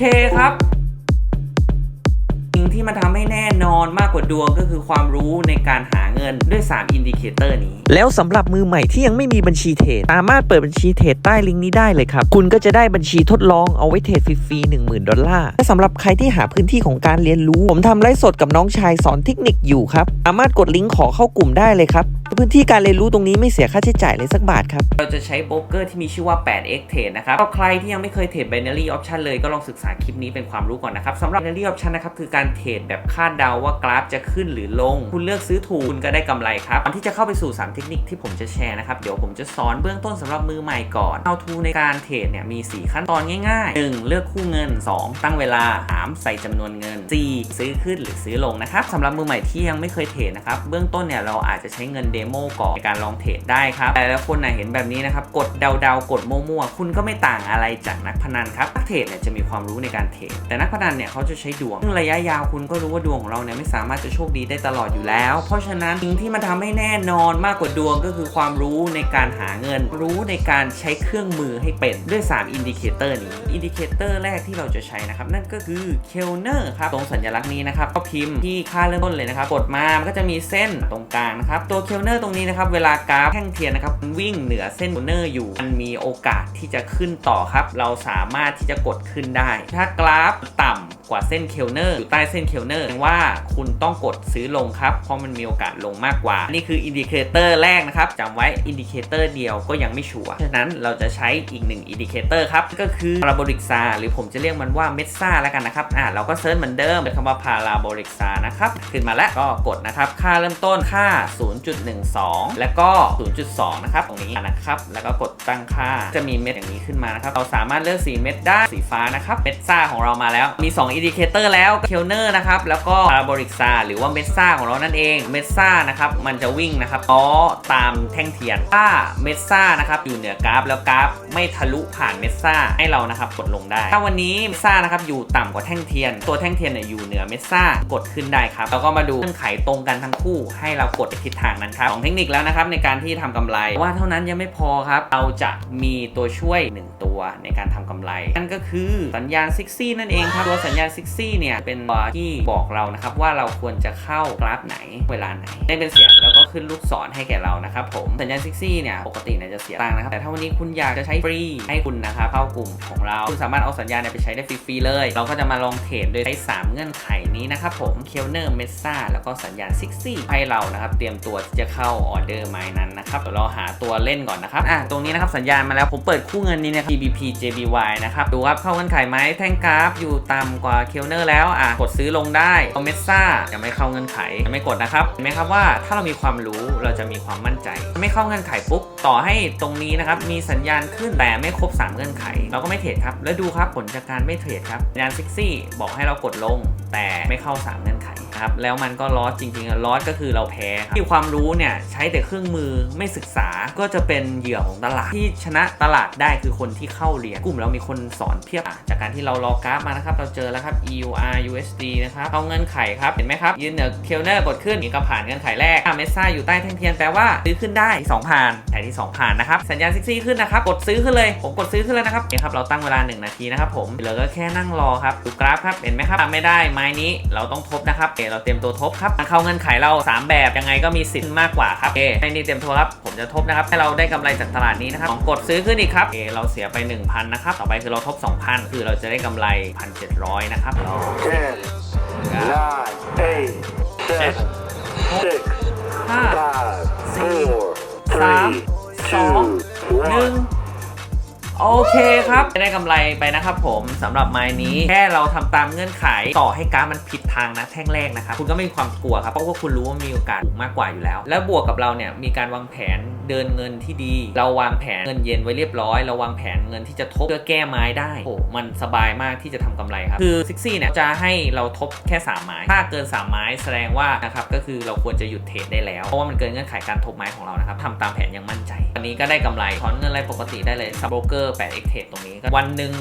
เคครับสิ่งที่มันทำให้แน่นอนมากกว่าดวงก็คือความรู้ในการหาเงินด้วย 3 อินดิเคเตอร์นี้ แล้วสำหรับมือใหม่ที่ยังไม่มีบัญชีเทรดสามารถเปิดบัญชีเทรดใต้ลิงก์นี้ได้เลยครับ คุณก็จะได้บัญชีทดลองเอาไว้เทรดฟรีๆ10,000 ดอลลาร์และสำหรับใครที่หาพื้นที่ของการเรียนรู้ ผมทำไลฟ์สดกับน้องชายสอนเทคนิคอยู่ครับสามารถกดลิงก์ขอเข้ากลุ่มได้เลยครับ พื้นที่การเรียนรู้ตรงนี้ไม่เสียค่าใช้จ่ายเลยสักบาทครับ เราจะใช้โบรกเกอร์ที่มีชื่อว่า 8x Trade นะครับก็ใครที่ยังไม่เคยเทรด binary option เลยก็ลองศึกษาคลิปนี้เป็นความรู้ก่อนนะครับสำหรับ binary option นะครับคือการเทรดแบบคาดเดาว่ากราฟจะขึ้นหรือลง คุณเลือกซื้อถูกคุณก็ได้กำไรครับก่อนที่จะเข้าไปสู่ 3 เทคนิคที่ผมจะแชร์นะครับเดี๋ยวผมจะสอนเบื้องต้นสำหรับมือใหม่ก่อน how to ในการเทรดเนี่ยมี 4 ขั้นตอนง่ายๆ 1. เลือกคู่เงิน 2. ตั้งเวลา 3. ใส่จำนวนเงิน 4. ซื้อขึ้นหรือซื้อลงนะครับสำหรับมือใหม่ที่ยังไม่เคยเทรดนะครับเบื้องต้นเนี่ยเราอาจจะใช้เงินเดโมก่อนในการลองเทรดได้ครับแต่ละคนนะเห็นแบบนี้นะครับ กดเดาๆ กดมั่วๆ คุณก็ไม่ต่างอะไรจากนักพนันครับ นักเทรดเนี่ยจะมีความรู้ในการเทรด แต่นักพนันเนี่ยเขาจะใช้ดวงซึ่งระยะยาวคุณก็รู้ว่าดวงของเราเนี่ยไม่สามารถจะโชคดีได้ตลอดอยู่แล้ว เพราะฉะนั้นสิ่งที่มันทำให้แน่นอนมากกว่าดวงก็คือความรู้ในการหาเงิน รู้ในการใช้เครื่องมือให้เป็นด้วย 3 อินดิเคเตอร์นี้ อินดิเคเตอร์แรกที่เราจะใช้นะครับนั่นก็คือเคลเนอร์ครับ ตรงสัญลักษณ์นี้นะครับก็พิมพ์ที่ค่าเริ่มต้นเลยนะครับ กดมา มันก็จะมีเส้นตรงกลางนะครับ ตัวเคลเนอร์ตรงนี้นะครับ เวลากราฟแท่งเทียนนะครับ วิ่งเหนือเส้นเคลเนอร์อยู่ มันมีโอกาสที่จะขึ้นต่อครับ เราสามารถที่จะกดขึ้นได้ ถ้ากราฟต่ำ กว่าเส้นเคลเนอร์อยู่ใต้เส้นเคลเนอร์แสดงว่าคุณต้องกดซื้อลงครับ เพราะมันมีโอกาสลงมากกว่า นี่คืออินดิเคเตอร์แรกนะครับจำไว้อินดิเคเตอร์เดียวก็ยังไม่ชัวร์ฉะนั้นเราจะใช้อีกหนึ่งอินดิเคเตอร์ครับ ก็คือพาราโบลิกซาหรือผมจะเรียกมันว่าเมดซาแล้วกันนะครับอ่าเราก็เซิร์ชเหมือนเดิมเป็นคำว่าพาราโบลิกซานะครับขึ้นมาแล้วก็กดนะครับ ค่าเริ่มต้นค่า 0.12 แล้วก็ 0.2 นะครับตรงนี้นะครับแล้วก็กดตั้งค่าจะมีเม็ดอย่างนี้ขึ้นมานะครับเราสามารถเลือกสีเม็ดได้สีฟ้านะครับเม็ดซ่าของเรามาแล้วมี2อินดิเคเตอร์แล้วเคลเนอร์นะครับ แล้วก็พาราโบลิกซาหรือว่าเม็ดซ่าของเรานั่นเองเม็ดซ่านะครับมันจะวิ่งนะครับล้อตามแท่งเทียนถ้าเม็ดซ่านะครับอยู่เหนือกราฟแล้วกราฟไม่ทะลุผ่านเม็ดซ่าให้เรานะครับกดลงได้ ถ้าวันนี้เม็ดซ่านะครับอยู่ต่ำกว่าแท่งเทียน ตัวแท่งเทียนเนี่ยอยู่เหนือเม็ดซ่ากดขึ้นได้ครับแล้วก็มาดูเงื่อนไขตรงกันทั้งคู่ ให้เรากดไปทิศทางนั้นครับสองเทคนิคแล้วนะครับในการที่ทำกำไรว่าเท่านั้นยังไม่พอครับเราจะมีตัวช่วย 1 ตัวในการทำกำไรนั่นก็คือสัญญาณซิกซี่นั่นเองครับตัวสัญญาณซิกซี่เนี่ยเป็นตัวที่บอกเรานะครับว่าเราควรจะเข้ากราฟไหนเวลาไหนได้เป็นเสียงแล้วก็ขึ้นลูกศรให้แก่เรานะครับผมสัญญาณซิกซี่เนี่ยปกติเนี่ยจะเสียตังค์นะครับแต่ถ้าวันนี้คุณอยากจะใช้ฟรีให้คุณนะครับเข้ากลุ่มของเราคุณสามารถเอาสัญญาณเนี่ยไปใช้ได้ฟรีๆเลย เราก็จะมาลองเทรดโดยใช้ 3 เงื่อนไขนี้นะครับผมเคลเนอร์เมสซ่าแล้วก็สัญญาณซิกซี่ให้เรานะครับเตรียมตัวที่จะเข้าออเดอร์ไม้นั้นนะครับเดี๋ยวเราหาตัวเล่นก่อนนะครับอะตรงนี้นะครับสัญญาณมาแล้วผมเปิดคู่เงินนี้นะครับ GBP JBY นะครับดูครับเข้าเงื่อนไขไหมแท่งกราฟอยู่ต่ำกว่าเคลเนอร์แล้วอะกดซื้อลงได้เอาเมซ่ายังไม่เข้าเงื่อนไขยังไม่กดนะครับเห็นไหมครับว่าถ้าเรามีความรู้เราจะมีความมั่นใจ ไม่เข้าเงื่อนไขปุ๊บต่อให้ตรงนี้นะครับมีสัญญาณขึ้นแต่ไม่ครบ 3 เงื่อนไข เราก็ไม่เทรดครับ แล้วดูครับผลจากการไม่เทรดครับสัญญาณซิกซี่บอกให้เรากดลง แต่ไม่เข้า 3 เงื่อนไข นะครับแล้วมันก็ลอสจริงๆลอสก็คือเราแพ้ครับที่ความรู้เนี่ยใช้แต่เครื่องมือไม่ศึกษาก็จะเป็นเหยื่อของตลาดที่ชนะตลาดได้คือคนที่เข้าเรียน กลุ่มเรามีคนสอนเพียบจากการที่เรารอกราฟมานะครับ เราเจอแล้วครับ EUR USD นะครับเข้าเงื่อนไขครับเห็นไหมครับ ยืนเหนือเคลเนอร์กดขึ้นนี่ก็ผ่านเงื่อนไขแรกเมซ่าอยู่ใต้แท่งเทียนแปลว่าซื้อขึ้นได้2ผ่านแถที่2ผ่านนะครับสัญญาณซิกซี่ขึ้นนะครับกดซื้อขึ้นเลยผมกดซื้อขึ้นเลยนะครับเนี่ครับเราตั้งเวลา 1 นาทีนะครับผมเหลือก็แค่นั่งรอครับดูกราฟครับเห็นไหมครับทำไม่ได้ไม้นี้เราต้องทบนะครับเคเราเตรียมตัวทบครับเข้าเงื่อนไขเรา 3 แบบยังไงก็มีสิทธิ์มากกว่าครับโอเคในนี้เตรียมตัวครับผมจะทบนะครับให้เราได้กำไรจากตลาดนี้นะครับของกดซื้อขึ้นอีกครับโอเคเราเสียไป 1,000นะครับต่อไปคือเราทบ 2,000 คือเราจะได้กำไร 1,700นะครับเรา Ten, nine, eight, seven, six, ห้า five, สี่ four, สาม three, สอง two, หนึ่ง one. โอเคครับได้กำไรไปนะครับผมสำหรับไม้นี้แค่เราทำตามเงื่อนไขต่อให้กราฟมันผิดทางนะแท่งแรกนะครับคุณก็ไม่มีความกลัวครับเพราะว่าคุณรู้ว่ามีโอกาสมากกว่าอยู่แล้ว แล้วบวกกับเราเนี่ยมีการวางแผนเดินเงินที่ดี เราวางแผนเงินเย็นไว้เรียบร้อย เราวางแผนเงินที่จะทบเพื่อแก้ไม้ได้โอ้มันสบายมากที่จะทำกำไรครับคือซิกซี่เนี่ยจะให้เราทบแค่3ไม้ถ้าเกิน3ไม้แสดงว่านะครับก็คือเราควรจะหยุดเทรดได้แล้วเพราะว่ามันเกินเงื่อนไขการทบไม้ของเรานะครับทำตามแผนอยังมั่นใจวันนี้ก็ได้กำไรถอนเงินอะไรปกติได้เลยซับโบรกเกอร์ 8x Trade ตรงนี้ก็วันหนึ่ง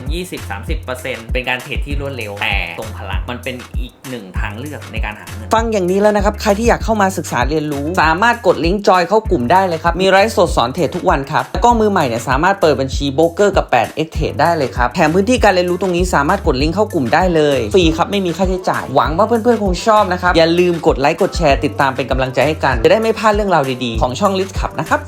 20-30%เป็นการเทรดที่รวดเร็วแต่ทรงพลังมันเป็นอีกหนึ่งทางเลือกในการหาเงินฟังอย่างนี้แล้วนะครับ ใครที่อยากเข้ามาศึกษาเรียนรู้ สามารถกดลิงก์จอยเข้ากลุ่มได้เลยครับ มีรายฟ์สดสอนเทรดทุกวันครับแล้วก็มือใหม่เนี่ยสามารถเปิดบัญชีโบรกเกอร์กับ 8x Trade ได้เลยครับแถมพื้นที่การเรียนรู้ตรงนี้สามารถกดลิงก์เข้ากลุ่มได้เลยฟรีครับไม่มีค่าใช้จ่ายหวังว่าเพื่อนๆคงชอบนะครับอย่าลืมกดไลค์กดแชร์ติดตามเป็นกำลังใจให้กันจะได้ไม่พลาดเรื่องราวดีๆของช่องลิสขับนะครับ